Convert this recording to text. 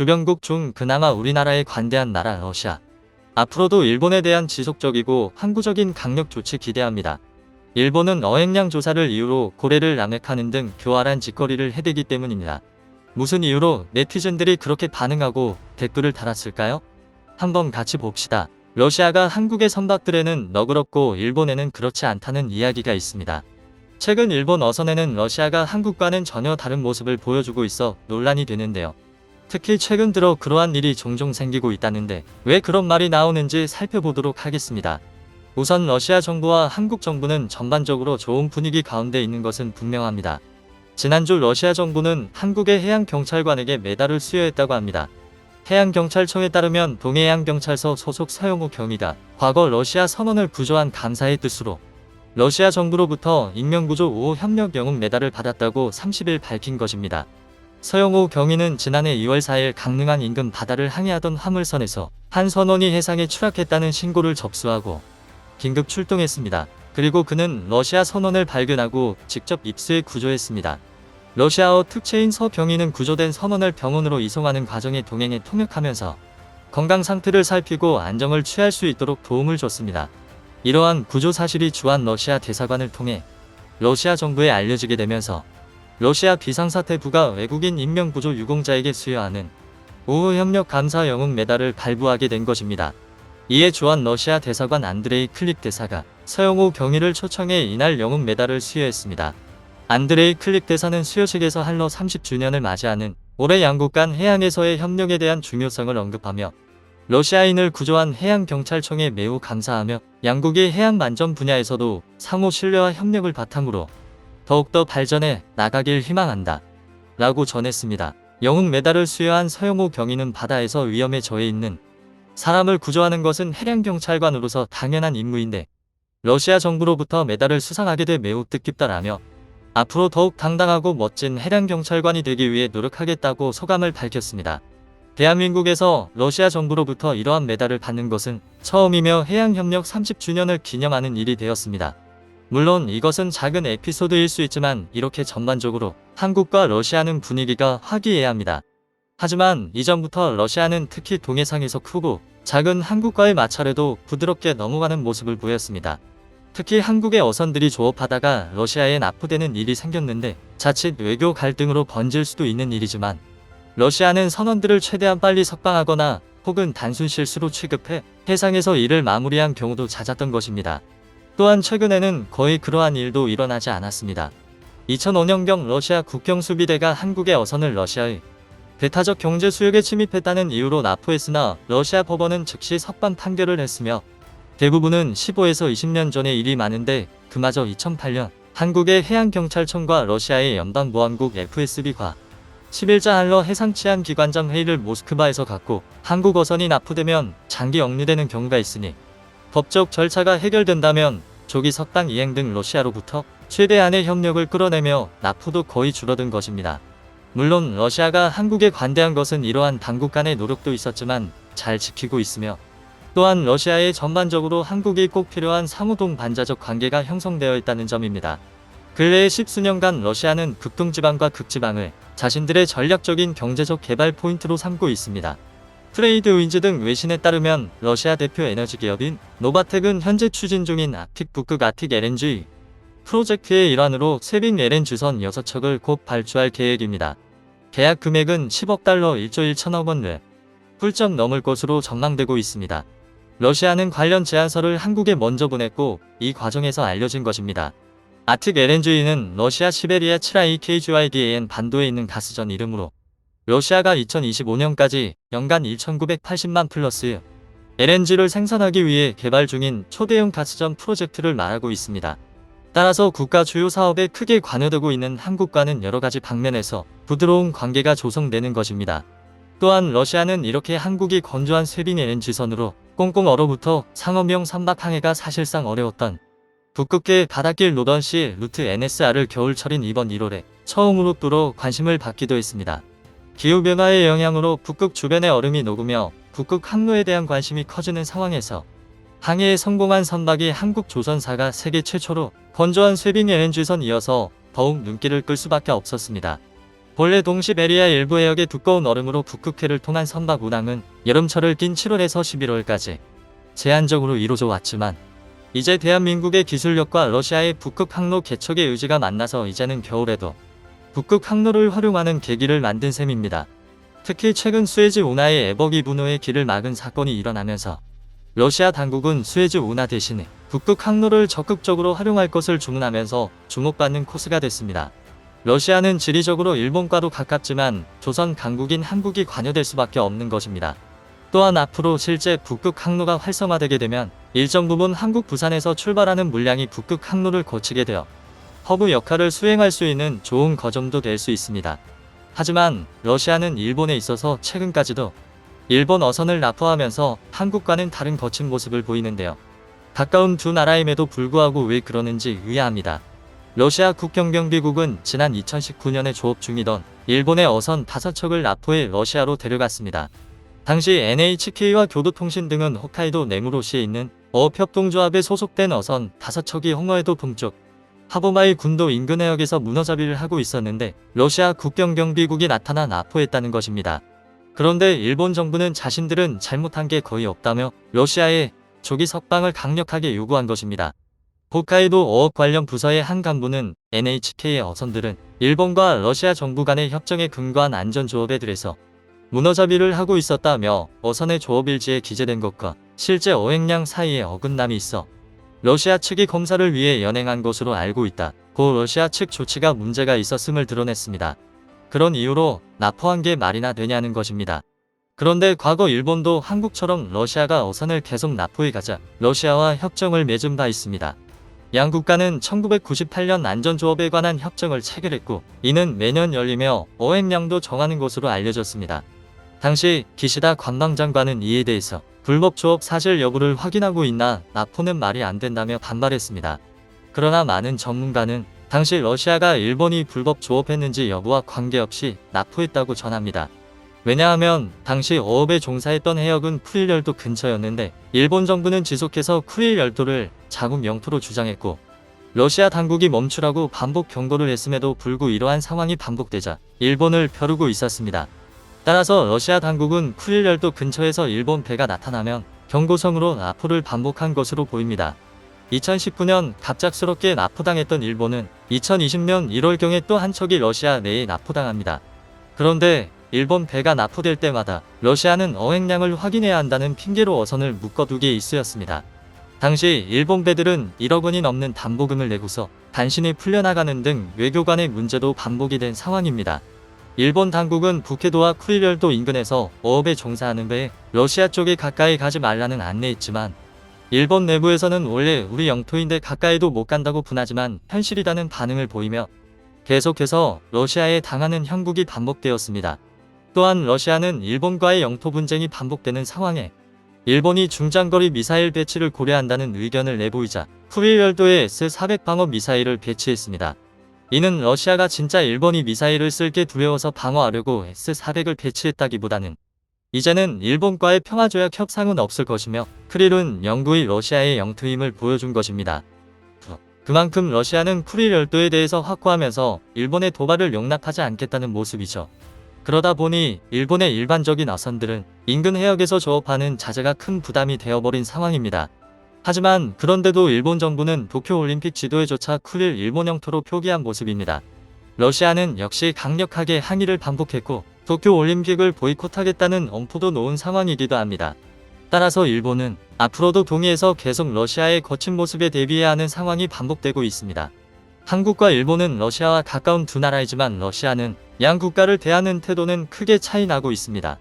주변국 중 그나마 우리나라에 관대한 나라 러시아. 앞으로도 일본에 대한 지속적이고 항구적인 강력 조치 기대합니다. 일본은 어획량 조사를 이유로 고래를 남획하는 등 교활한 짓거리를 해대기 때문입니다. 무슨 이유로 네티즌들이 그렇게 반응하고 댓글을 달았을까요? 한번 같이 봅시다. 러시아가 한국의 선박들에는 너그럽고 일본에는 그렇지 않다는 이야기가 있습니다. 최근 일본 어선에는 러시아가 한국과는 전혀 다른 모습을 보여주고 있어 논란이 되는데요. 특히 최근 들어 그러한 일이 종종 생기고 있다는데 왜 그런 말이 나오는지 살펴보도록 하겠습니다. 우선 러시아 정부와 한국 정부는 전반적으로 좋은 분위기 가운데 있는 것은 분명합니다. 지난주 러시아 정부는 한국의 해양경찰관에게 메달을 수여했다고 합니다. 해양경찰청에 따르면 동해양경찰서 소속 서영우 경위가 과거 러시아 선원을 구조한 감사의 뜻으로 러시아 정부로부터 인명구조 5호 협력 영웅 메달을 받았다고 30일 밝힌 것입니다. 서영호 경위는 지난해 2월 4일 강릉한 인근 바다를 항해하던 화물선에서 한 선원이 해상에 추락했다는 신고를 접수하고 긴급 출동했습니다. 그리고 그는 러시아 선원을 발견하고 직접 입수해 구조했습니다. 러시아어 특채인 서 경위는 구조된 선원을 병원으로 이송하는 과정에 동행에 통역하면서 건강 상태를 살피고 안정을 취할 수 있도록 도움을 줬습니다. 이러한 구조 사실이 주한 러시아 대사관을 통해 러시아 정부에 알려지게 되면서 러시아 비상사태부가 외국인 인명구조 유공자에게 수여하는 우호 협력 감사 영웅 메달을 발부하게 된 것입니다. 이에 주한 러시아 대사관 안드레이 클릭 대사가 서영호 경위를 초청해 이날 영웅 메달을 수여했습니다. 안드레이 클릭 대사는 수여식에서 한러 30주년을 맞이하는 올해 양국 간 해양에서의 협력에 대한 중요성을 언급하며 러시아인을 구조한 해양경찰청에 매우 감사하며 양국이 해양 안전 분야에서도 상호 신뢰와 협력을 바탕으로 더욱더 발전해 나가길 희망한다. 라고 전했습니다. 영웅 메달을 수여한 서영호 경위는 바다에서 위험에 처해 있는 사람을 구조하는 것은 해양경찰관으로서 당연한 임무인데 러시아 정부로부터 메달을 수상하게 돼 매우 뜻깊다라며 앞으로 더욱 당당하고 멋진 해양경찰관이 되기 위해 노력하겠다고 소감을 밝혔습니다. 대한민국에서 러시아 정부로부터 이러한 메달을 받는 것은 처음이며 해양협력 30주년을 기념하는 일이 되었습니다. 물론 이것은 작은 에피소드일 수 있지만 이렇게 전반적으로 한국과 러시아는 분위기가 화기애애합니다. 하지만 이전부터 러시아는 특히 동해상에서 크고 작은 한국과의 마찰에도 부드럽게 넘어가는 모습을 보였습니다. 특히 한국의 어선들이 조업하다가 러시아에 납포되는 일이 생겼는데 자칫 외교 갈등으로 번질 수도 있는 일이지만 러시아는 선원들을 최대한 빨리 석방하거나 혹은 단순 실수로 취급해 해상에서 일을 마무리한 경우도 잦았던 것입니다. 또한 최근에는 거의 그러한 일도 일어나지 않았습니다. 2005년경 러시아 국경수비대가 한국의 어선을 러시아의 배타적 경제 수역에 침입했다는 이유로 납포했으나 러시아 법원은 즉시 석방 판결을 했으며 대부분은 15에서 20년 전의 일이 많은데 그마저 2008년 한국의 해양경찰청과 러시아의 연방보안국 FSB가 11자 한러 해상치안기관장 회의를 모스크바에서 갖고 한국 어선이 납포되면 장기 역류되는 경우가 있으니 법적 절차가 해결된다면 조기 석방 이행 등 러시아로부터 최대한의 협력을 끌어내며 납포도 거의 줄어든 것입니다. 물론 러시아가 한국에 관대한 것은 이러한 당국 간의 노력도 있었지만 잘 지키고 있으며 또한 러시아에 전반적으로 한국이 꼭 필요한 상호동 반자적 관계가 형성되어 있다는 점입니다. 근래 십수년간 러시아는 극동지방과 극지방을 자신들의 전략적인 경제적 개발 포인트로 삼고 있습니다. 트레이드 윈즈 등 외신에 따르면 러시아 대표 에너지 기업인 노바텍은 현재 추진 중인 아틱 북극 아틱 LNG 프로젝트의 일환으로 세빙 LNG선 6척을 곧 발주할 계획입니다. 계약 금액은 10억 달러 1조 1천억 원을 훌쩍 넘을 것으로 전망되고 있습니다. 러시아는 관련 제안서를 한국에 먼저 보냈고 이 과정에서 알려진 것입니다. 아틱 LNG는 러시아 시베리아 7I KGYDAN 반도에 있는 가스전 이름으로 러시아가 2025년까지 연간 1,980만 플러스 LNG를 생산하기 위해 개발 중인 초대형 가스전 프로젝트를 말하고 있습니다. 따라서 국가 주요 사업에 크게 관여되고 있는 한국과는 여러 가지 방면에서 부드러운 관계가 조성되는 것입니다. 또한 러시아는 이렇게 한국이 건조한 쇠빙 LNG선으로 꽁꽁 얼어붙어 상업용 선박 항해가 사실상 어려웠던 북극계 바닷길 노던 시 루트 NSR을 겨울철인 이번 1월에 처음으로 뚫어 관심을 받기도 했습니다. 기후변화의 영향으로 북극 주변의 얼음이 녹으며 북극 항로에 대한 관심이 커지는 상황에서 항해에 성공한 선박이 한국 조선사가 세계 최초로 건조한 쇠빙 LNG선 이어서 더욱 눈길을 끌 수밖에 없었습니다. 본래 동시베리아 일부 해역의 두꺼운 얼음으로 북극해를 통한 선박 운항은 여름철을 낀 7월에서 11월까지 제한적으로 이루어져 왔지만 이제 대한민국의 기술력과 러시아의 북극 항로 개척의 의지가 만나서 이제는 겨울에도 북극 항로를 활용하는 계기를 만든 셈입니다. 특히 최근 수에즈 운하의 에버기 분호의 길을 막은 사건이 일어나면서 러시아 당국은 수에즈 운하 대신에 북극 항로를 적극적으로 활용할 것을 주문하면서 주목받는 코스가 됐습니다. 러시아는 지리적으로 일본과도 가깝지만 조선 강국인 한국이 관여될 수밖에 없는 것입니다. 또한 앞으로 실제 북극 항로가 활성화되게 되면 일정 부분 한국 부산에서 출발하는 물량이 북극 항로를 거치게 되어 허브 역할을 수행할 수 있는 좋은 거점도 될 수 있습니다. 하지만 러시아는 일본에 있어서 최근까지도 일본 어선을 납포하면서 한국과는 다른 거친 모습을 보이는데요. 가까운 두 나라임에도 불구하고 왜 그러는지 의아합니다. 러시아 국경경비국은 지난 2019년에 조업 중이던 일본의 어선 5척을 납포해 러시아로 데려갔습니다. 당시 NHK와 교도통신 등은 홋카이도 네무로시에 있는 어업협동조합에 소속된 어선 5척이 홍어해도 동쪽 하보마이 군도 인근 해역에서 문어잡이를 하고 있었는데 러시아 국경경비국이 나타나 납포했다는 것입니다. 그런데 일본 정부는 자신들은 잘못한 게 거의 없다며 러시아에 조기 석방을 강력하게 요구한 것입니다. 홋카이도 어업 관련 부서의 한 간부는 NHK의 어선들은 일본과 러시아 정부 간의 협정에 근거한 안전조업에 들여서 문어잡이를 하고 있었다며 어선의 조업일지에 기재된 것과 실제 어획량 사이에 어긋남이 있어 러시아 측이 검사를 위해 연행한 것으로 알고 있다. 고 러시아 측 조치가 문제가 있었음을 드러냈습니다. 그런 이유로 납포한 게 말이나 되냐는 것입니다. 그런데 과거 일본도 한국처럼 러시아가 어선을 계속 납포해 가자 러시아와 협정을 맺은 바 있습니다. 양 국가는 1998년 안전조업에 관한 협정을 체결했고 이는 매년 열리며 어획량도 정하는 것으로 알려졌습니다. 당시 기시다 관방장관은 이에 대해서 불법 조업 사실 여부를 확인하고 있나 납포는 말이 안 된다며 반발했습니다. 그러나 많은 전문가는 당시 러시아가 일본이 불법 조업했는지 여부와 관계없이 납포했다고 전합니다. 왜냐하면 당시 어업에 종사했던 해역은 쿠릴 열도 근처였는데 일본 정부는 지속해서 쿠릴 열도를 자국 영토로 주장했고 러시아 당국이 멈추라고 반복 경고를 했음에도 불구 이러한 상황이 반복되자 일본을 벼르고 있었습니다. 따라서 러시아 당국은 쿠릴 열도 근처에서 일본 배가 나타나면 경고성으로 납포를 반복한 것으로 보입니다. 2019년 갑작스럽게 납포당했던 일본은 2020년 1월경에 또 한 척이 러시아 내에 납포당합니다. 그런데 일본 배가 납포될 때마다 러시아는 어획량을 확인해야 한다는 핑계로 어선을 묶어두기에 일쑤였습니다. 당시 일본 배들은 1억 원이 넘는 담보금을 내고서 단신이 풀려나가는 등 외교관의 문제도 반복이 된 상황입니다. 일본 당국은 북해도와 쿠리열도 인근에서 어업에 종사하는 배에 러시아 쪽에 가까이 가지 말라는 안내했지만 일본 내부에서는 원래 우리 영토인데 가까이도 못 간다고 분하지만 현실이라는 반응을 보이며 계속해서 러시아에 당하는 형국이 반복되었습니다. 또한 러시아는 일본과의 영토 분쟁이 반복되는 상황에 일본이 중장거리 미사일 배치를 고려한다는 의견을 내보이자 쿠릴열도에 S-400 방어 미사일을 배치했습니다. 이는 러시아가 진짜 일본이 미사일을 쓸게 두려워서 방어하려고 S-400을 배치했다기보다는 이제는 일본과의 평화조약 협상은 없을 것이며 크릴은 영구히 러시아의 영토임을 보여준 것입니다. 그만큼 러시아는 쿠릴 열도에 대해서 확고하면서 일본의 도발을 용납하지 않겠다는 모습이죠. 그러다 보니 일본의 일반적인 어선들은 인근 해역에서 조업하는 자재가 큰 부담이 되어버린 상황입니다. 하지만 그런데도 일본 정부는 도쿄올림픽 지도에조차 쿠릴 일본 영토로 표기한 모습입니다. 러시아는 역시 강력하게 항의를 반복했고 도쿄올림픽을 보이콧하겠다는 엄포도 놓은 상황이기도 합니다. 따라서 일본은 앞으로도 동해에서 계속 러시아의 거친 모습에 대비해야 하는 상황이 반복되고 있습니다. 한국과 일본은 러시아와 가까운 두 나라이지만 러시아는 양 국가를 대하는 태도는 크게 차이 나고 있습니다.